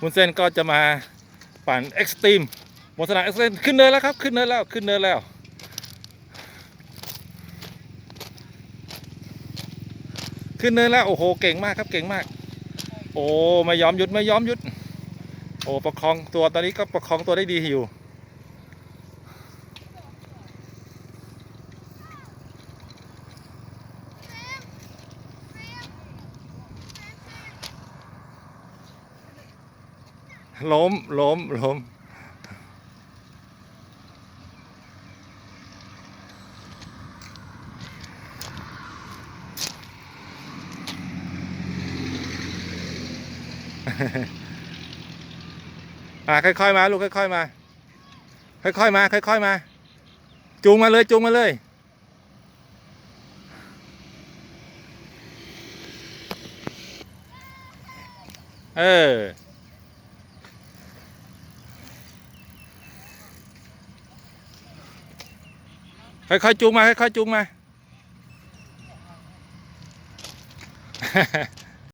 มุนเส้นก็จะมาปั่นเอ็กซ์ตรีมบนสนามเอ็กซ์ตรีมขึ้นเนินแล้วครับ ขึ้นเนินแล้วขึ้นเนินแล้ว ขึ้นเนินแล้วโอ้โหเก่งมากครับเก่งมาก โอ้ไม่ยอมหยุดไม่ยอมหยุด โอ้ประคองตัวตอนนี้ก็ประคองตัวได้ดีอยู่ ล้มล้มล้มอ่าค่อยๆมาลูกค่อยๆมา ค่อยๆมา ค่อยๆมา จูงมาเลยจูงมาเลย เออ ค่อยๆจูงมาค่อยๆจูงมา